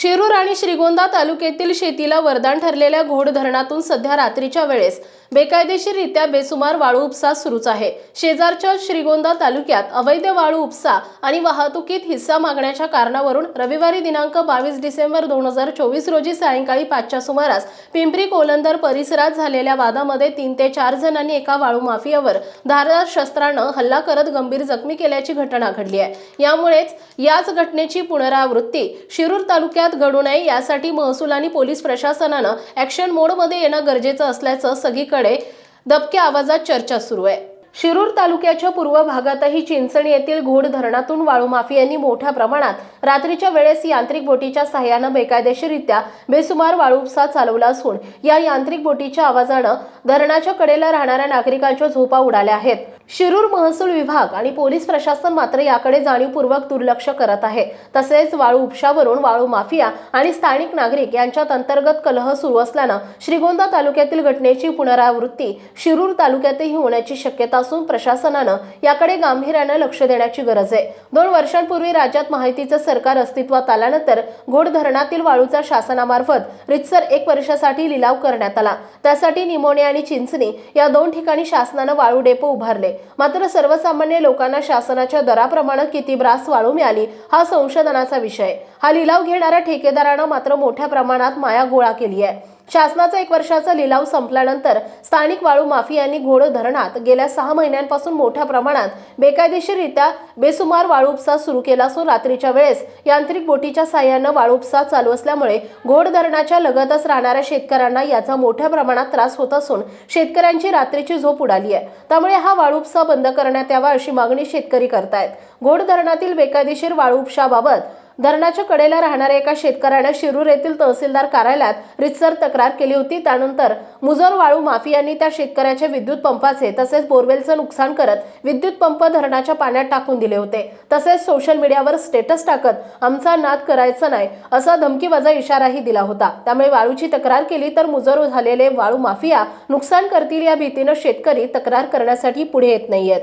शिरूर आणि श्रीगोंदा तालुक्यातील शेतीला वरदान ठरलेल्या घोड धरणातून सध्या रात्रीच्या वेळेस बेकायदेशीररित्या बेसुमार वाळू उपसा सुरूच आहे. शेजारच्या श्रीगोंदा तालुक्यात अवैध वाळू उपसा आणि वाहतुकीत हिस्सा मागण्याच्या कारणावरून रविवारी दिनांक बावीस डिसेंबर दोन हजार चोवीस रोजी सायंकाळी पाचच्या सुमारास पिंपरी कोलंदर परिसरात झालेल्या वादामध्ये तीन ते चार जणांनी एका वाळू माफियावर धारदार शस्त्रानं हल्ला करत गंभीर जखमी केल्याची घटना घडली आहे. यामुळेच याच घटनेची पुनरावृत्ती शिरूर तालुक्यात घडू नये यासाठी महसूल आणि पोलीस प्रशासनानं ॲक्शन मोडमध्ये येणं गरजेचं असल्याचं सगळीकडे दबक्या आवाजात चर्चा सुरू आहे. शिरूर तालुक्याच्या पूर्व भागातही चिंचणी येथील घोड धरणातून वाळू माफियांनी मोठ्या प्रमाणात रात्रीच्या वेळेस यांत्रिक बोटीच्या सहाय्यानं बेकायदेशीररित्या बेसुमार वाळू उपसा चालवला असून या यांत्रिक बोटीच्या आवाजानं धरणाच्या कडेला राहणाऱ्या नागरिकांच्या झोपा उडाल्या आहेत. शिरूर महसूल विभाग आणि पोलीस प्रशासन मात्र याकडे जाणीवपूर्वक दुर्लक्ष करत आहे. तसेच वाळू उपशावरून वाळू माफिया आणि स्थानिक नागरिक यांच्यात अंतर्गत कलह सुरू असल्यानं श्रीगोंदा तालुक्यातील घटनेची पुनरावृत्ती शिरूर तालुक्यातही होण्याची शक्यता असून प्रशासनानं याकडे गांभीर्यानं लक्ष देण्याची गरज आहे. दोन वर्षांपूर्वी राज्यात माहितीचं सरकार अस्तित्वात आल्यानंतर घोड धरणातील वाळूचा शासनामार्फत रितसर एक वर्षासाठी लिलाव करण्यात आला. त्यासाठी निमोणे आणि चिंचणी या दोन ठिकाणी शासनानं वाळू डेपो उभारले. मात्र सर्वसामान्य लोकांना शासनाच्या दराप्रमाणे किती ब्रास वाळू मिळाली हा संशोधनाचा विषय. हा लिलाव घेणाऱ्या ठेकेदारानं मात्र मोठ्या प्रमाणात माया गोळा केली आहे. शासनाचा एक वर्षाचा लिलाव संपल्यानंतर स्थानिक वाळू माफियांनी घोड धरणात गेल्या सहा महिन्यांपासून मोठ्या प्रमाणात बेकायदेशीररित्या बेसुमार वाळू उपसा सुरू केला असून रात्रीच्या वेळेस यांत्रिक बोटीच्या साह्यानं वाळू उपसा चालू असल्यामुळे घोड धरणाच्या लगतच राहणाऱ्या शेतकऱ्यांना याचा मोठ्या प्रमाणात त्रास होत असून शेतकऱ्यांची रात्रीची झोप उडाली आहे. त्यामुळे हा वाळू उपसा बंद करण्यात यावा अशी मागणी शेतकरी करतायत. घोड धरणातील बेकायदेशीर वाळू उपशाबाबत धरणाच्या कडेला राहणाऱ्या एका शेतकऱ्यानं शिरूर येथील तहसीलदार कार्यालयात रितसर तक्रार केली होती. त्यानंतर मुजोर वाळू माफियांनी त्या शेतकऱ्याच्या विद्युत पंपाचे तसेच बोरवेलचं नुकसान करत विद्युत पंप धरणाच्या पाण्यात टाकून दिले होते. तसेच सोशल मीडियावर स्टेटस टाकत आमचा नाद करायचा नाही असा धमकीवाजा इशाराही दिला होता. त्यामुळे वाळूची तक्रार केली तर मुजोर झालेले वाळू माफिया नुकसान करतील या भीतीनं शेतकरी तक्रार करण्यासाठी पुढे येत नाहीयेत.